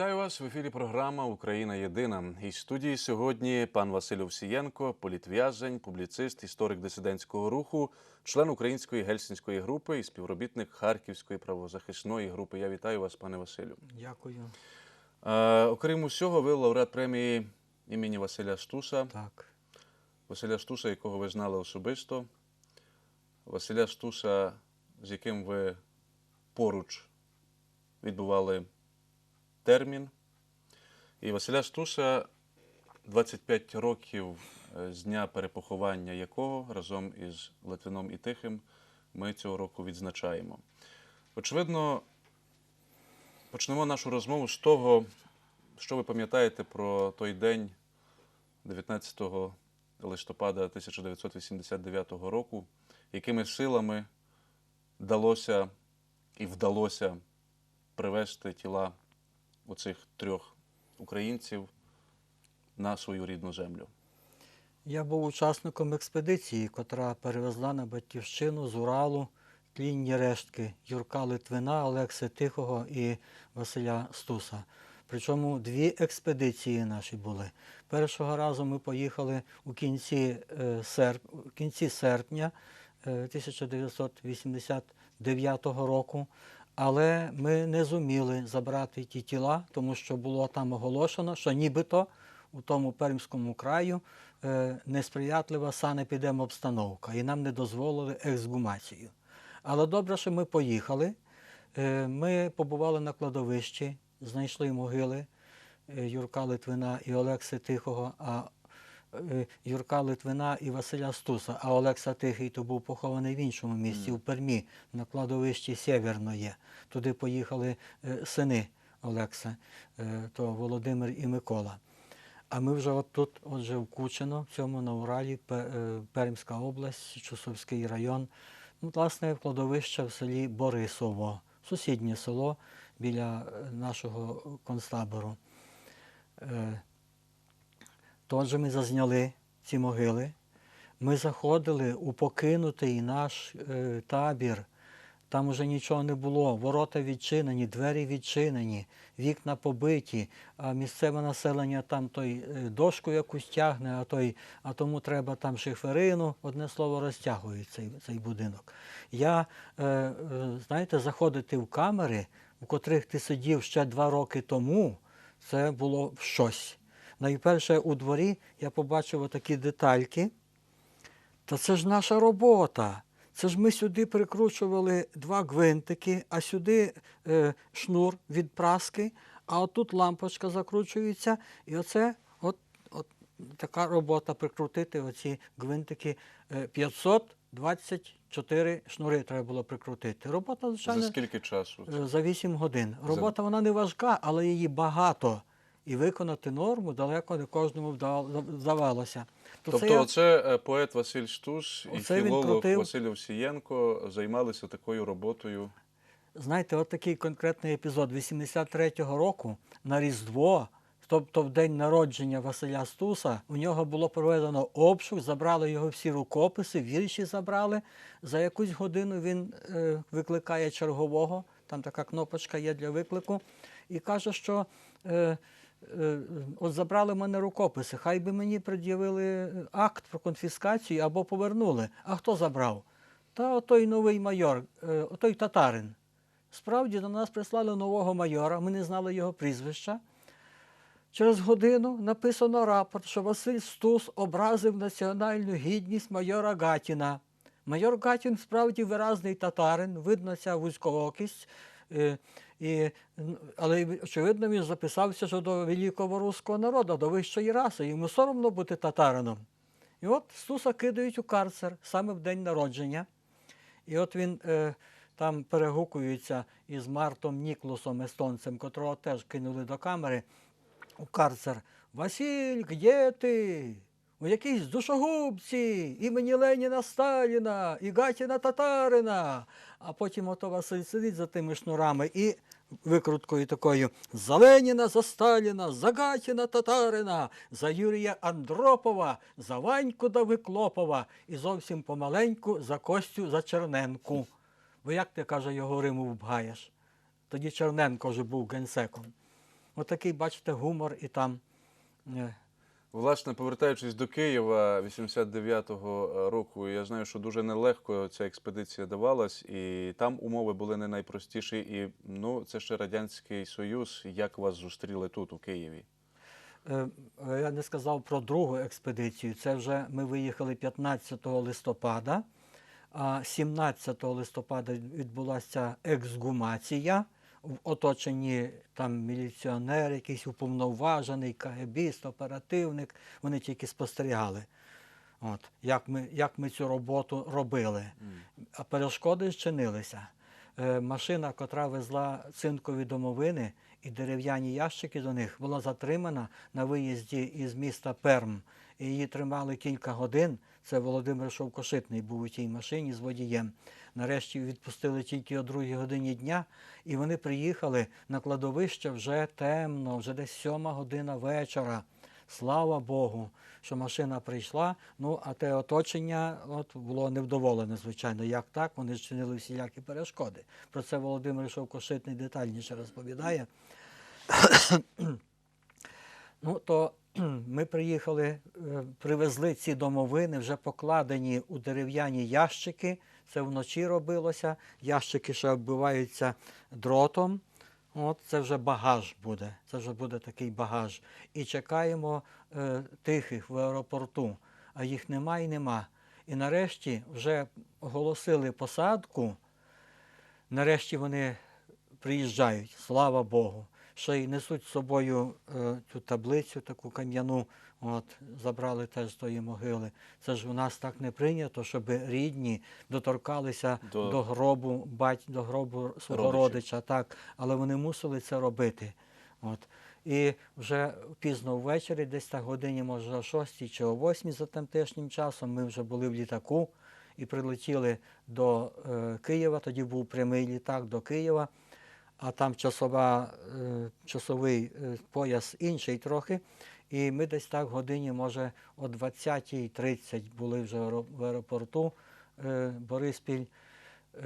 Вітаю вас в ефірі. Програма Україна Єдина. Із студії сьогодні пан Василь Овсієнко, політв'язень, публіцист, історик дисидентського руху, член української гельсінської групи і співробітник Харківської правозахисної групи. Я вітаю вас, пане Василю. Дякую. Е, окрім усього, ви лауреат премії імені Василя Стуса. Так. Василя Стуса, якого ви знали особисто. Василя Стуса, з яким ви поруч відбували термін. І Василя Стуса 25 років е, з дня перепоховання якого разом із Литвином і Тихим ми цього року відзначаємо. Очевидно, почнемо нашу розмову з того, що ви пам'ятаєте про той день 19 листопада 1989 року, якими силами вдалося і вдалося привезти тіла оцих трьох українців на свою рідну землю. Я був учасником експедиції, котра перевезла на батьківщину з Уралу тлінні рештки Юрка Литвина, Олекси Тихого і Василя Стуса. Причому дві експедиції наші були. Першого разу ми поїхали у кінці, е, серп... кінці серпня е, 1989 року, але ми не зуміли забрати ті тіла, тому що було там оголошено, що нібито у тому Пермському краю е, несприятлива санепідемобстановка, і нам не дозволили ексгумацію. Але добре, що ми поїхали. Е, Ми побували на кладовищі, знайшли могили е, Юрка Литвина і Олекси Тихого, а Юрка Литвина і Василя Стуса, а Олекса Тихий то був похований в іншому місці, у Пермі, на кладовищі Сєвєрноє. Туди поїхали е, сини Олекса, е, то Володимир і Микола. А ми вже от тут, отже, в Кучино, в цьому на Уралі, е, Пермська область, Чусовський район. Ну, власне, кладовище в селі Борисово, сусіднє село біля е, нашого концтабору. Тож ми зазняли ці могили. Ми заходили у покинутий наш е, табір. Там уже нічого не було. Ворота відчинені, двері відчинені, вікна побиті, а місцеве населення там той е, дошку якусь тягне, а, той, а тому треба там шиферину, одне слово, розтягують цей, цей будинок. Я, е, е, знаєте, заходити в камери, у котрих ти сидів ще два роки тому, це було щось. Найперше у дворі я побачив отакі детальки. Та це ж наша робота. Це ж ми сюди прикручували два гвинтики, а сюди е, шнур від праски, а отут лампочка закручується. І оце от, от така робота прикрутити оці гвинтики. Е, 524 шнури треба було прикрутити. Робота, звичайно, За скільки часу? Е, За 8 годин. Робота вона не важка, але її багато. І виконати норму далеко не кожному вдавалося. То Тобто, це оце е, поет Василь Стус і філолог. Василь Овсієнко займалися такою роботою. Знаєте, от такий конкретний епізод 83-го року на Різдво, тобто в день народження Василя Стуса, у нього було проведено обшук, забрали його всі рукописи, вірші забрали. За якусь годину він е, викликає чергового, там така кнопочка є для виклику, і каже, що. Е, От забрали мене рукописи, хай би мені пред'явили акт про конфіскацію або повернули. А хто забрав? Та отой новий майор, е, отой татарин. Справді до нас прислали нового майора, ми не знали його прізвища. Через годину написано рапорт, що Василь Стус образив національну гідність майора Гатіна. Майор Гатін справді виразний татарин, видно ця вузькоокість, е, і, але очевидно він записався що до великого руського народу, до вищої раси. Йому соромно бути татарином. І от Стуса кидають у карцер саме в день народження. І от він е, там перегукується із Мартом Ніклусом, естонцем, котрого теж кинули до камери у карцер. Василь, де ти? У якійсь душогубці імені Леніна Сталіна і Гатіна Татарина. А потім ото Василь сидить за тими шнурами і викруткою такою за Леніна, за Сталіна, за Гатіна Татарина, за Юрія Андропова, за Ваньку Давиклопова і зовсім помаленьку за Костю за Черненку. Бо як ти каже, його Риму вбгаєш? Тоді Черненко вже був генсеком. Отакий, бачите, гумор і там. Власне, повертаючись до Києва 89-го року, я знаю, що дуже нелегко ця експедиція давалась, і там умови були не найпростіші. І ну, це ще Радянський Союз. Як вас зустріли тут, у Києві? Е, Я не сказав про другу експедицію. Це вже ми виїхали 15 листопада, а 17 листопада відбулася ексгумація в оточенні там міліціонер, якийсь уповноважений, КГБіст, оперативник. Вони тільки спостерігали. От, як, ми, як ми цю роботу робили. А перешкоди зчинилися. Е, машина, котра везла цинкові домовини і дерев'яні ящики до них, була затримана на виїзді із міста Перм. І її тримали кілька годин. Це Володимир Шовкошитний був у тій машині з водієм. Нарешті відпустили тільки о другій годині дня, і вони приїхали на кладовище вже темно, вже десь сьома година вечора. Слава Богу, що машина прийшла. Ну, а те оточення от, було невдоволене, звичайно. Як так? Вони зчинили всілякі перешкоди. Про це Володимир Шовкошитний детальніше розповідає. ну, то ми приїхали, е, привезли ці домовини, вже покладені у дерев'яні ящики. Це вночі робилося. Ящики ще оббиваються дротом. От це вже багаж буде. Це вже буде такий багаж. І чекаємо е, тихих в аеропорту, а їх нема і нема. І нарешті вже оголосили посадку. Нарешті вони приїжджають, слава Богу. Ще й несуть з собою е, цю таблицю, таку кам'яну, от, забрали теж з тої могили. Це ж у нас так не прийнято, щоб рідні доторкалися До- до, гробу, бать, до гробу свого родича, так, але вони мусили це робити. От. І вже пізно ввечері, десь так годині, може, о 6 чи о 8 за тамтешнім часом, ми вже були в літаку і прилетіли до е, Києва. Тоді був прямий літак до Києва, а там часова, е, часовий е, пояс інший трохи. І ми десь так годині, може, о 20.30 були вже в аеропорту е, Бориспіль.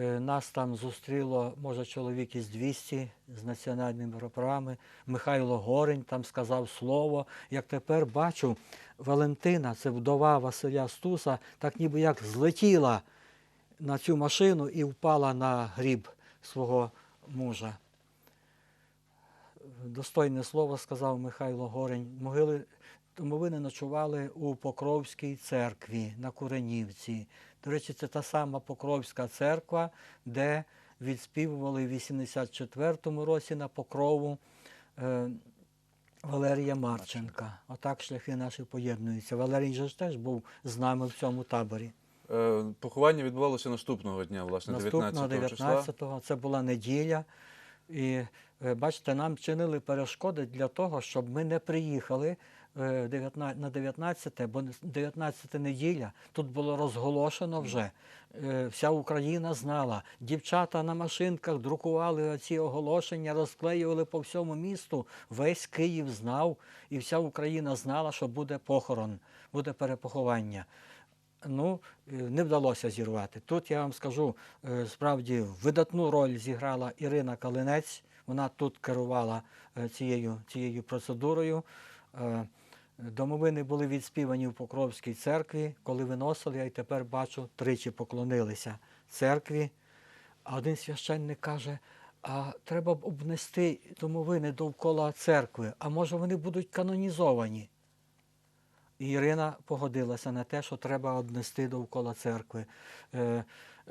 Е, Нас там зустріло, може, чоловік із 200 з національними прапорами. Михайло Горень там сказав слово. Як тепер бачу, Валентина, це вдова Василя Стуса, так ніби як злетіла на цю машину і впала на гріб свого мужа. Достойне слово сказав Михайло Горень. Могили домовини ночували у Покровській церкві на Куренівці. До речі, це та сама Покровська церква, де відспівували в 84-му році на Покрову е, Валерія Марченка. Отак шляхи наші поєднуються. Валерій же ж теж був з нами в цьому таборі. Е, Поховання відбувалося наступного дня, власне, Наступного 19 числа. 19-го, це була неділя. І бачите, нам чинили перешкоди для того, щоб ми не приїхали е, 19 на 19, бо 19 неділя тут було розголошено вже. Е, Вся Україна знала. Дівчата на машинках друкували ці оголошення, розклеювали по всьому місту. Весь Київ знав, і вся Україна знала, що буде похорон, буде перепоховання. Ну, е, не вдалося зірвати. Тут я вам скажу, е, справді видатну роль зіграла Ірина Калинець. Вона тут керувала е, цією, цією процедурою. Е, Домовини були відспівані в Покровській церкві. Коли виносили, я й тепер бачу, тричі поклонилися церкві. А один священник каже: а треба б обнести домовини довкола церкви, а може вони будуть канонізовані. І Ірина погодилася на те, що треба однести довкола церкви.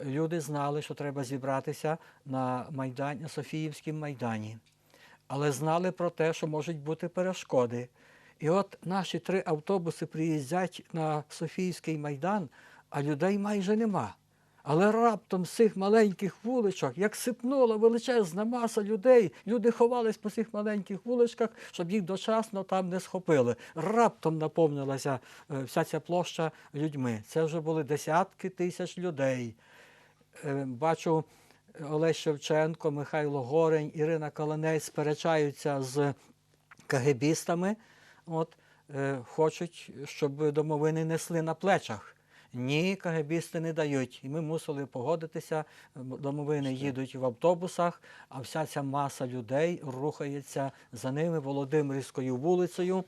Люди знали, що треба зібратися на Майдані, на Софіївському майдані, але знали про те, що можуть бути перешкоди. І от наші три автобуси приїздять на Софійський майдан, а людей майже нема. Але раптом з цих маленьких вуличок, як сипнула величезна маса людей, люди ховались по цих маленьких вуличках, щоб їх дочасно там не схопили. Раптом наповнилася е, вся ця площа людьми. Це вже були десятки тисяч людей. Е, Бачу, Олесь Шевченко, Михайло Горень, Ірина Каланець сперечаються з кагебістами. От, е, хочуть, щоб домовини несли на плечах. Ні, КГБісти не дають. І ми мусили погодитися. Домовини їдуть в автобусах, а вся ця маса людей рухається за ними Володимирською вулицею.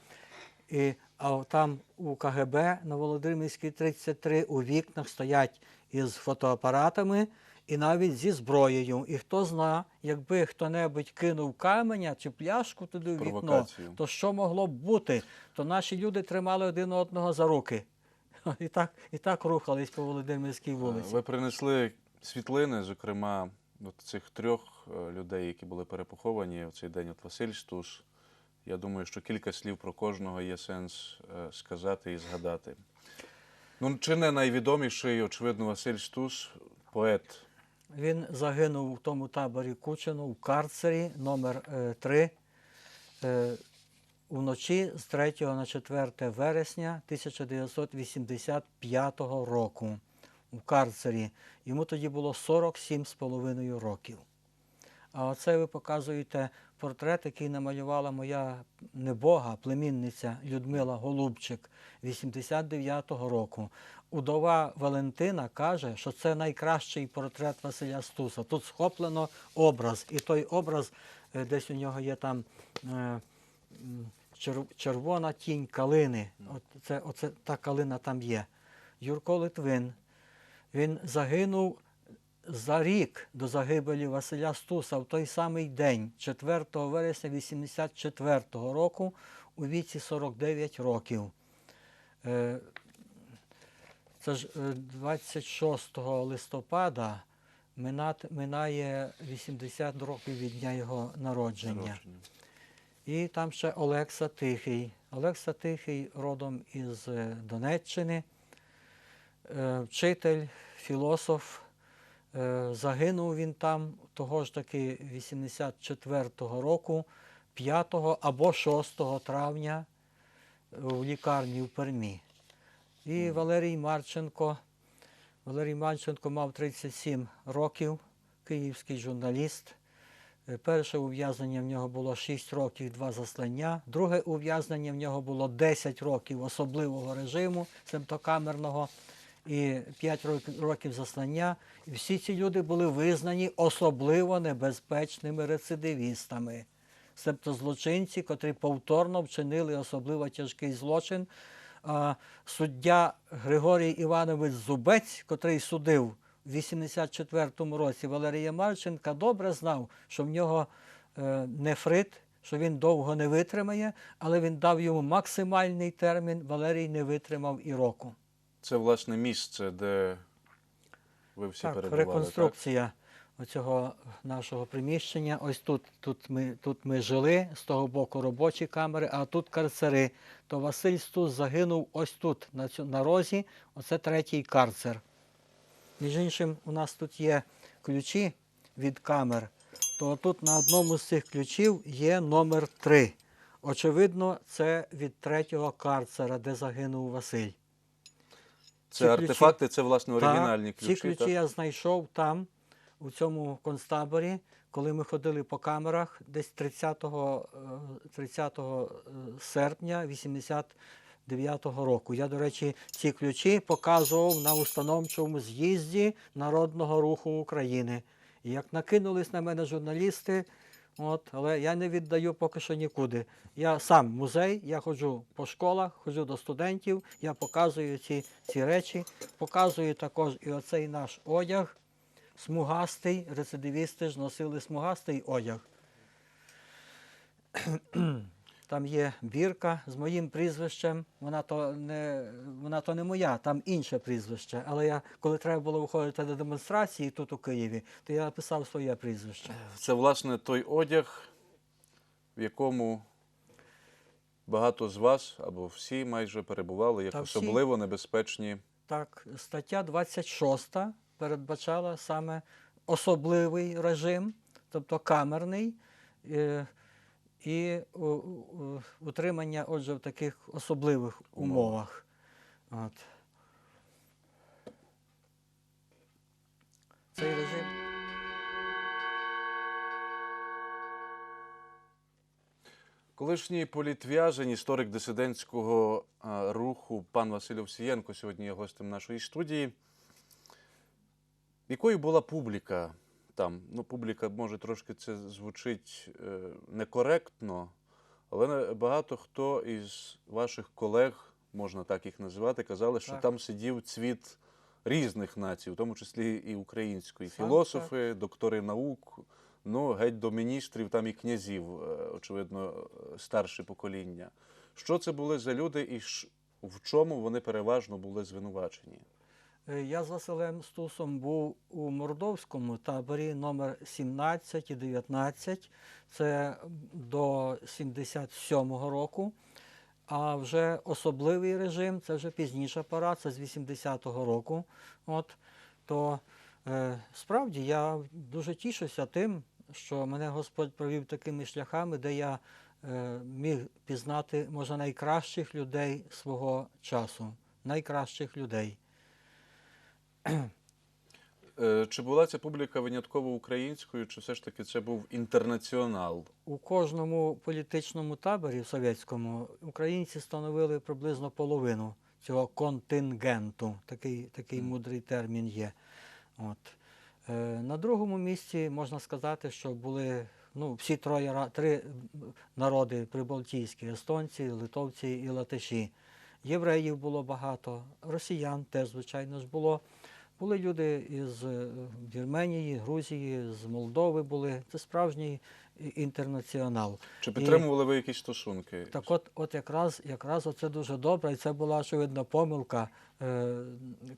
І, а там у КГБ на Володимирській 33 у вікнах стоять із фотоапаратами і навіть зі зброєю. І хто зна, якби хто-небудь кинув каменя чи пляшку туди в вікно, то що могло б бути? То наші люди тримали один одного за руки. І так, і так рухались по Володимирській вулиці. Ви принесли світлини, зокрема, от цих трьох е, людей, які були перепоховані в цей день. От Василь Стус. Я думаю, що кілька слів про кожного є сенс е, сказати і згадати. Ну, чи не найвідоміший, очевидно, Василь Стус, поет. Він загинув у тому таборі Кучину в карцері номер 3 уночі з 3 на 4 вересня 1985 року у карцері. Йому тоді було 47,5 років. А оце ви показуєте портрет, який намалювала моя небога, племінниця Людмила Голубчик 89-го року. Удова Валентина каже, що це найкращий портрет Василя Стуса. Тут схоплено образ, і той образ, е, десь у нього є там е, червона тінь калини. От це, оце, та калина там є. Юрко Литвин. Він загинув за рік до загибелі Василя Стуса в той самий день, 4 вересня 84 року, у віці 49 років. Е, Це ж е, 26 листопада минає 80 років від дня його народження. І там ще Олекса Тихий. Олекса Тихий родом із е, Донеччини, Е, вчитель, філософ. Е, Загинув він там того ж таки 84-го року, 5 або 6 травня е, в лікарні в Пермі. І Валерій Марченко. Валерій Марченко мав 37 років, київський журналіст. Е, Перше ув'язнення в нього було 6 років, 2 заслання. Друге ув'язнення в нього було 10 років особливого режиму семтокамерного і 5 років, заслання. І всі ці люди були визнані особливо небезпечними рецидивістами. Себто злочинці, котрі повторно вчинили особливо тяжкий злочин. Суддя Григорій Іванович Зубець, котрий судив в 84-му році Валерія Марченка, добре знав, що в нього е, нефрит, що він довго не витримає, але він дав йому максимальний термін. Валерій не витримав і року. Це, власне, місце, де ви всі Так, перебували. реконструкція оцього нашого приміщення. Ось тут, тут, ми, тут ми жили, з того боку робочі камери, а тут карцери. То Василь Стус загинув ось тут, на, цю, на розі. Оце третій карцер. Між іншим, у нас тут є ключі від камер. То тут на одному з цих ключів є номер 3. Очевидно, це від третього карцера, де загинув Василь. Це Ці ключі- артефакти, це, власне, оригінальні так, ключі. Ці ключі так? я знайшов там, у цьому концтаборі, коли ми ходили по камерах десь 30, е, 30 серпня 89-го року. Я, до речі, ці ключі показував на установчому з'їзді Народного руху України. І як накинулись на мене журналісти, От, але я не віддаю поки що нікуди. Я сам музей, я ходжу по школах, ходжу до студентів, я показую ці, ці речі, показую також і оцей наш одяг, смугастий, рецидивісти ж носили смугастий одяг. Там є бірка з моїм прізвищем. Вона то не вона то не моя, там інше прізвище. Але я, коли треба було виходити на демонстрації тут у Києві, то я написав своє прізвище. Це, власне, той одяг, в якому багато з вас, або всі майже перебували як Та всі. особливо небезпечні. Так, стаття 26 передбачала саме особливий режим, тобто камерний, е, і утримання, отже, в таких особливих умовах. От. Цей режим. Колишній політв'язень, історик дисидентського руху пан Василь Овсієнко сьогодні є гостем нашої студії. Якою була публіка там? Ну, публіка, може, трошки це звучить е, некоректно, але багато хто із ваших колег, можна так їх називати, казали, що Так. там сидів цвіт різних націй, в тому числі і української. Саме Філософи, доктори наук, ну, геть до міністрів, там і князів, е, очевидно, старше покоління. Що це були за люди і в чому вони переважно були звинувачені? Е, Я з Василем Стусом був у Мордовському таборі номер 17 і 19. Це до 77-го року. А вже особливий режим, це вже пізніша пора, це з 80-го року. От, то е, справді я дуже тішуся тим, що мене Господь провів такими шляхами, де я е, міг пізнати, може, найкращих людей свого часу, найкращих людей. Е, Чи була ця публіка винятково українською, чи все ж таки це був інтернаціонал? У кожному політичному таборі совєтському українці становили приблизно половину цього контингенту. Такий, такий Мгм. мудрий термін є. От. Е, на другому місці можна сказати, що були ну, всі троє три народи прибалтійські естонці, литовці і латиші. Євреїв було багато, росіян теж, звичайно ж, було. Були люди із е, Вірменії, Грузії, з Молдови були. Це справжній інтернаціонал. Чи підтримували ви якісь стосунки? Так от, от якраз, якраз оце дуже добре, і це була очевидно помилка е,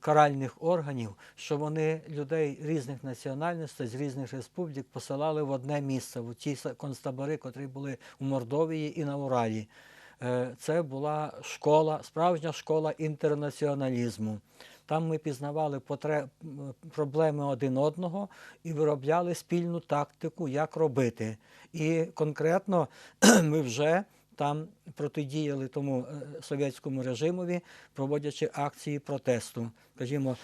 каральних органів, що вони людей різних національностей з різних республік посилали в одне місце, в ті концтабори, котрі були у Мордовії і на Уралі. Е, це була школа, справжня школа інтернаціоналізму. Там ми пізнавали потре- проблеми один одного і виробляли спільну тактику, як робити. І конкретно ми вже там протидіяли тому е, совєтському режимові, проводячи акції протесту. Скажімо,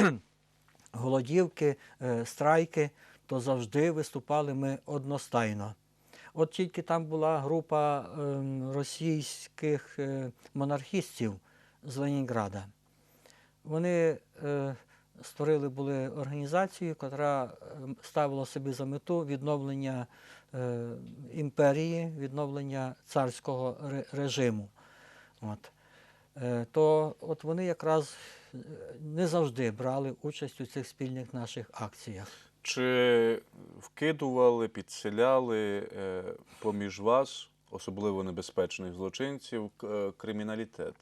голодівки, е, страйки, то завжди виступали ми одностайно. От тільки там була група ем, російських е, монархістів з Ленінграда. Вони е, створили були організацію, яка е, ставила собі за мету відновлення е, імперії, відновлення царського ре- режиму. От. Е, то от вони якраз е, не завжди брали участь у цих спільних наших акціях. Чи вкидували, підселяли е, поміж вас, особливо небезпечних злочинців, криміналітет?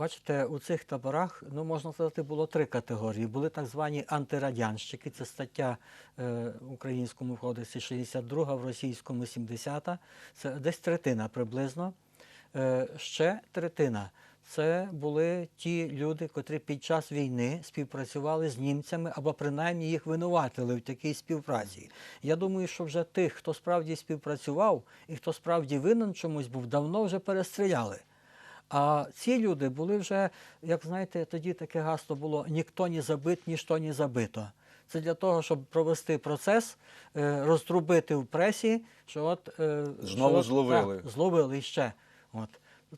Бачите, у цих таборах, ну можна сказати, було три категорії. Були так звані антирадянщики, це стаття е, в українському кодексі 62, в російському 70, це десь третина приблизно. Е, ще третина це були ті люди, котрі під час війни співпрацювали з німцями або принаймні їх винуватили в такій співпраці. Я думаю, що вже тих, хто справді співпрацював і хто справді винен чомусь був, давно вже перестріляли. А ці люди були вже, як знаєте, тоді таке гасло було ніхто не забит, ніщо не забито. Це для того, щоб провести процес, е, розтрубити в пресі, що от е, Знову що от, зловили. Так, зловили ще. От.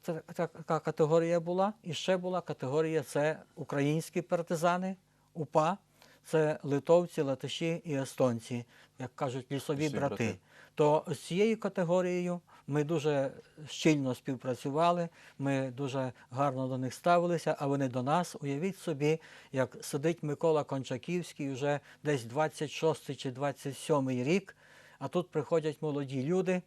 Це така категорія була. І ще була категорія це українські партизани, УПА, це литовці, латиші і естонці, як кажуть, лісові брати. брати. То з цією категорією ми дуже щільно співпрацювали, ми дуже гарно до них ставилися, а вони до нас. Уявіть собі, як сидить Микола Кончаківський вже десь 26 чи 27 рік, а тут приходять молоді люди.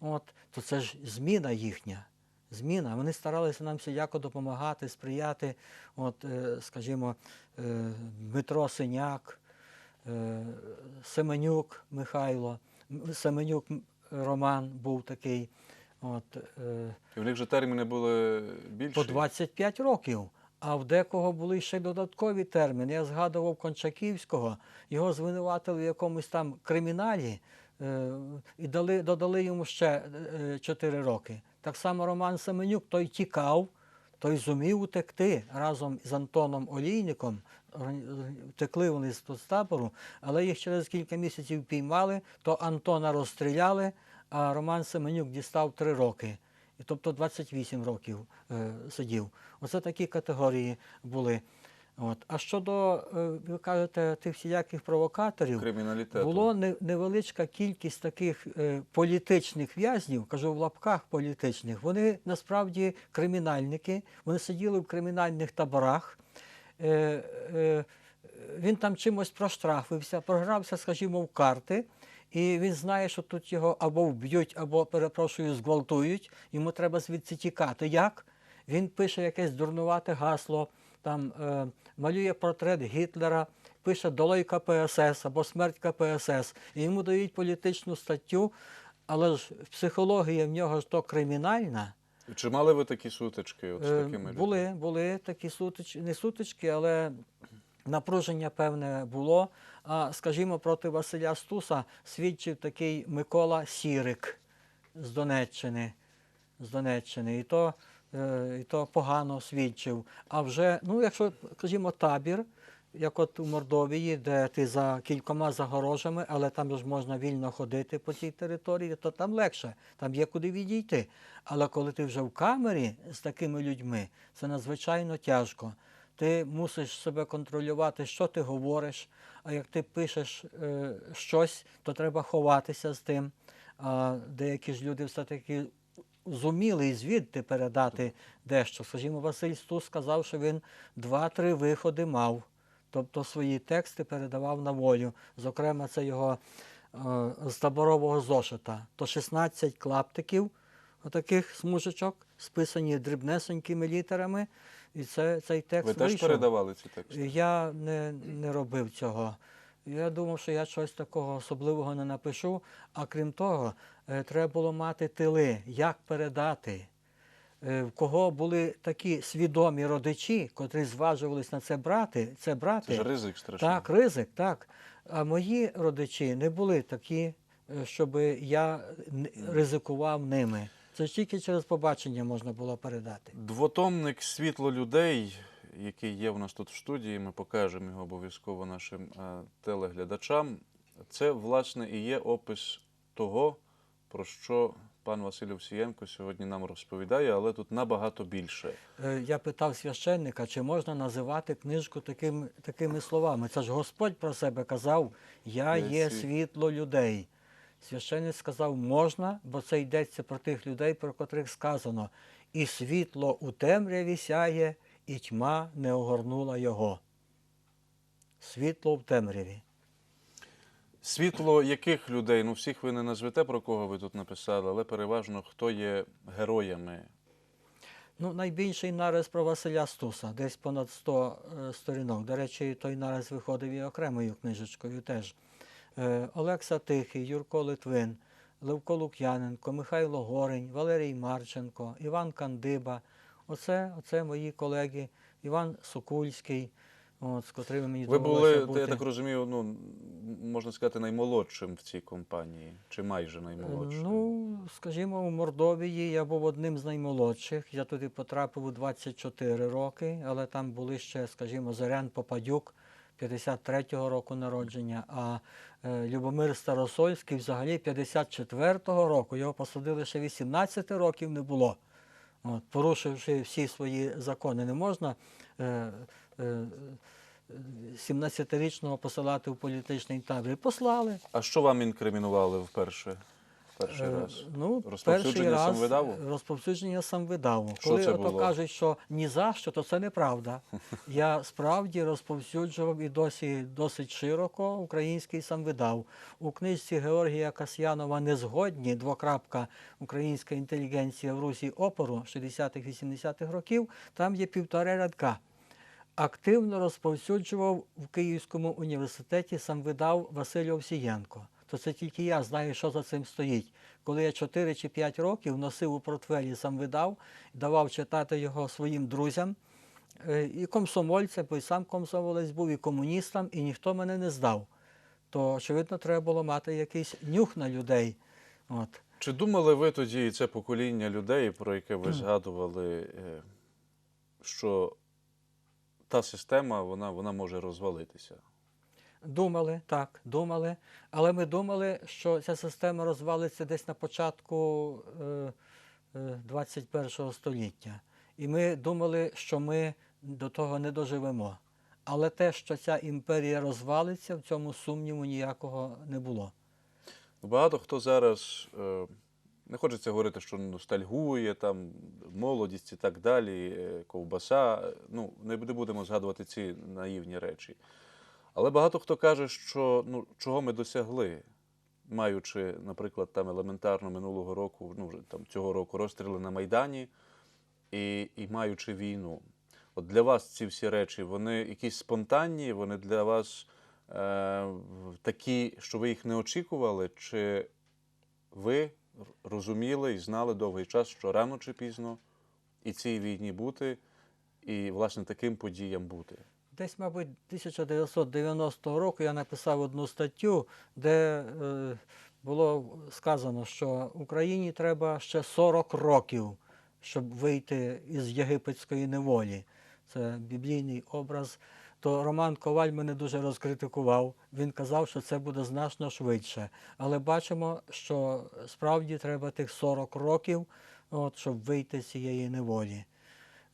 От, то це ж зміна їхня. Зміна. Вони старалися нам всіляко допомагати, сприяти. От, е, скажімо, е, Дмитро Синяк, е, Семенюк Михайло, Семенюк Роман був такий. От, е, І в них же терміни були більші. по 25 років. А в декого були ще додаткові терміни. Я згадував Кончаківського, його звинуватили в якомусь там криміналі е, і дали, додали йому ще 4 роки. Так само Роман Семенюк, той тікав, той зумів утекти разом з Антоном Олійником. Втекли вони з табору, але їх через кілька місяців піймали, то Антона розстріляли, а Роман Семенюк дістав 3 роки. І тобто 28 років е, сидів. Оце такі категорії були. От. А щодо, е, ви кажете, тих всіляких провокаторів, було не- невеличка кількість таких е, політичних в'язнів, кажу в лапках політичних. Вони насправді кримінальники, вони сиділи в кримінальних таборах. Е, він там чимось проштрафився, програвся, скажімо, в карти. І він знає, що тут його або вб'ють, або, перепрошую, зґвалтують. Йому треба звідси тікати. Як? Він пише якесь дурнувате гасло, там е, малює портрет Гітлера, пише Долой КПСС або смерть КПСС. І йому дають політичну статтю, але ж психологія в нього ж то кримінальна. Чи мали ви такі сутички? От з Е, такими людьми? були, були такі сутички, не сутички, але напруження певне було. А скажімо, проти Василя Стуса свідчив такий Микола Сірик з Донеччини. З Донеччини. І то, е, і то погано свідчив. А вже, ну, якщо, скажімо, табір, як от у Мордовії, де ти за кількома загорожами, але там ж можна вільно ходити по цій території, то там легше, там є куди відійти. Але коли ти вже в камері з такими людьми, це надзвичайно тяжко. Ти мусиш себе контролювати, що ти говориш. А як ти пишеш е, щось, то треба ховатися з тим. А деякі ж люди все-таки зуміли і звідти передати дещо. Скажімо, Василь Стус сказав, що він два-три виходи мав. Тобто свої тексти передавав на волю. Зокрема, це його е, з таборового зошита. То 16 клаптиків, отаких смужечок, списані дрібнесенькими літерами. І це, цей текст Ви теж вийшов. передавали ці тексти? Я не, не робив цього. Я думав, що я щось такого особливого не напишу. А крім того, е, треба було мати тили, як передати. Е, В кого були такі свідомі родичі, котрі зважувались на це брати, це брати. Це ж ризик страшний. Так, ризик, так. А мої родичі не були такі, е, щоб я ризикував ними. Це ж тільки через побачення можна було передати. Двотомник Світло людей, який є в нас тут в студії, ми покажемо його обов'язково нашим е, телеглядачам. Це, власне, і є опис того, про що пан Василь Овсієнко сьогодні нам розповідає, але тут набагато більше. Е, Я питав священника, чи можна називати книжку таким, такими словами. Це ж Господь про себе казав: Я є світло людей. Священник сказав, можна, бо це йдеться про тих людей, про котрих сказано. І світло у темряві сяє, і тьма не огорнула його. Світло в темряві. Світло яких людей? Ну, всіх ви не назвете, про кого ви тут написали, але переважно хто є героями. Ну, найбільший нарис про Василя Стуса, десь понад 100 е, сторінок. До речі, той нарис виходив і окремою книжечкою теж. Е, Олекса Тихий, Юрко Литвин, Левко Лук'яненко, Михайло Горень, Валерій Марченко, Іван Кандиба. Оце, оце мої колеги, Іван Сокульський, от, з котрими мені Ви були, бути. я так розумію, ну, можна сказати, наймолодшим в цій компанії, чи майже наймолодшим. Ну, скажімо, у Мордовії я був одним з наймолодших. Я туди потрапив у 24 роки, але там були ще, скажімо, Зорян Попадюк 53-го року народження, а е, Любомир Старосольський взагалі 54-го року. Його посадили ще 18 років не було. От, порушивши всі свої закони, не можна е, е, 17-річного посилати в політичний табір. Послали. А що вам інкримінували вперше? Перший Е, раз? Ну, перший Розповсюдження раз самовидаву? Розповсюдження самовидаву. Що Коли це ото було? кажуть, що ні за що, то це неправда. Я справді розповсюджував і досі досить широко український самвидав. У книжці Георгія Касьянова Незгодні двокрапка Українська інтелігенція в Русі опору 60-х-80-х років, там є півтора рядка. Активно розповсюджував в Київському університеті самвидав Василь Овсієнко. То це тільки я знаю, що за цим стоїть. Коли я 4 чи 5 років носив у портфелі самвидав, давав читати його своїм друзям, е, і комсомольцям, бо й сам комсомолець був, і комуністам, і ніхто мене не здав. То, очевидно, треба було мати якийсь нюх на людей. От. Чи думали ви тоді, і це покоління людей, про яке ви згадували, е, що та система вона, вона може розвалитися? Думали, так, думали. Але ми думали, що ця система розвалиться десь на початку е, е, 21 століття. І ми думали, що ми до того не доживемо. Але те, що ця імперія розвалиться, в цьому сумніву ніякого не було. Ну, Багато хто зараз е, не хочеться говорити, що ностальгує, там молодість і так далі, е, ковбаса. Е, Ну, не будемо згадувати ці наївні речі. Але багато хто каже, що ну, чого ми досягли, маючи, наприклад, там елементарно минулого року, ну там цього року розстріли на Майдані і, і маючи війну. От для вас ці всі речі, вони якісь спонтанні, вони для вас е, такі, що ви їх не очікували, чи ви розуміли і знали довгий час, що рано чи пізно і цій війні бути, і, власне, таким подіям бути? Десь, мабуть, 1990 року я написав одну статтю, де е, було сказано, що Україні треба ще 40 років, щоб вийти із єгипетської неволі. Це біблійний образ. То Роман Коваль мене дуже розкритикував. Він казав, що це буде значно швидше. Але бачимо, що справді треба тих 40 років, от, щоб вийти з цієї неволі.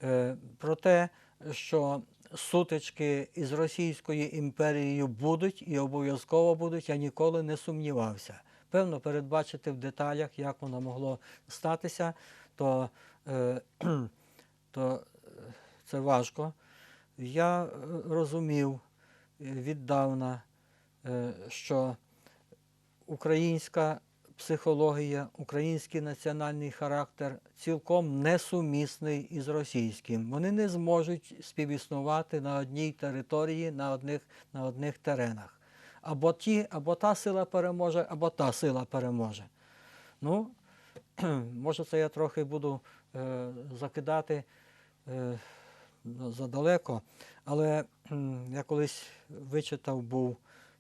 Е, про те, що сутички із Російською імперією будуть і обов'язково будуть, я ніколи не сумнівався. Певно, передбачити в деталях, як воно могло статися, то, е, то е, це важко. Я е, розумів е, віддавна, що українська психологія, український національний характер цілком несумісний із російським. Вони не зможуть співіснувати на одній території, на одних, на одних теренах. Або ті, або та сила переможе, або та сила переможе. Ну, може, це я трохи буду е, закидати е, ну, задалеко, але я колись вичитав був,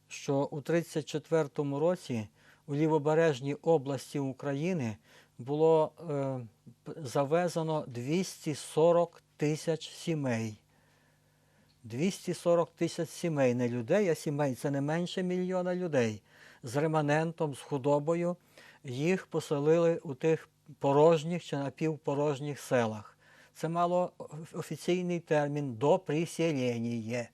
що у 1934 році у лівобережній області України було е, завезено 240 тисяч сімей. 240 тисяч сімей, не людей, а сімей. Це не менше мільйона людей. З реманентом, з худобою. Їх поселили у тих порожніх чи напівпорожніх селах. Це мало офіційний термін до присілення.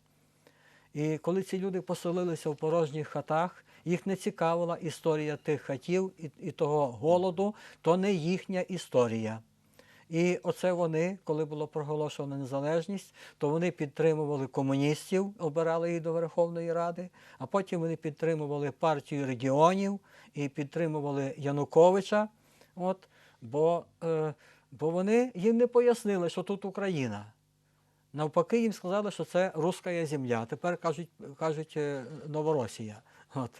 І коли ці люди поселилися в порожніх хатах, їх не цікавила історія тих хатів і, і того голоду, то не їхня історія. І оце вони, коли було проголошено незалежність, то вони підтримували комуністів, обирали їх до Верховної Ради, а потім вони підтримували партію регіонів і підтримували Януковича. От, бо, е, бо вони їм не пояснили, що тут Україна. Навпаки, їм сказали, що це руська земля. Тепер кажуть, кажуть е, Новоросія. От.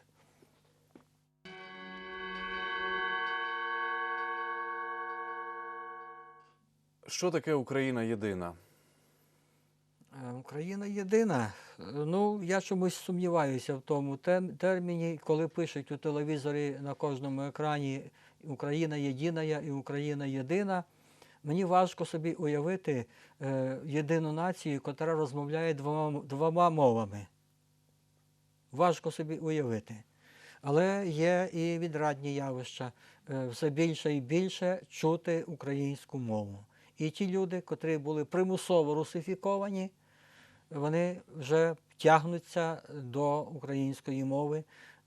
Що таке Україна єдина? Е, Україна єдина. Е, Ну, я чомусь сумніваюся в тому терміні, коли пишуть у телевізорі на кожному екрані Україна єдина і Україна єдина. Мені важко собі уявити е, єдину націю, яка розмовляє двома, двома мовами. Важко собі уявити. Але є і відрадні явища. Е, Все більше і більше чути українську мову. І ті люди, котрі були примусово русифіковані, вони вже тягнуться до української мови.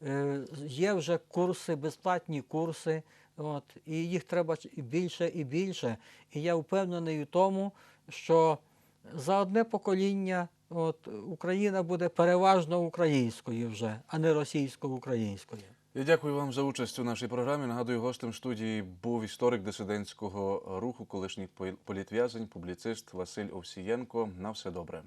Е, Є вже курси, безплатні курси, от, і їх треба більше і більше. І я впевнений у тому, що за одне покоління от, Україна буде переважно українською вже, а не російсько-українською. Я дякую вам за участь у нашій програмі. Нагадую, гостем студії був історик дисидентського руху, колишній політв'язень, публіцист Василь Овсієнко. На все добре.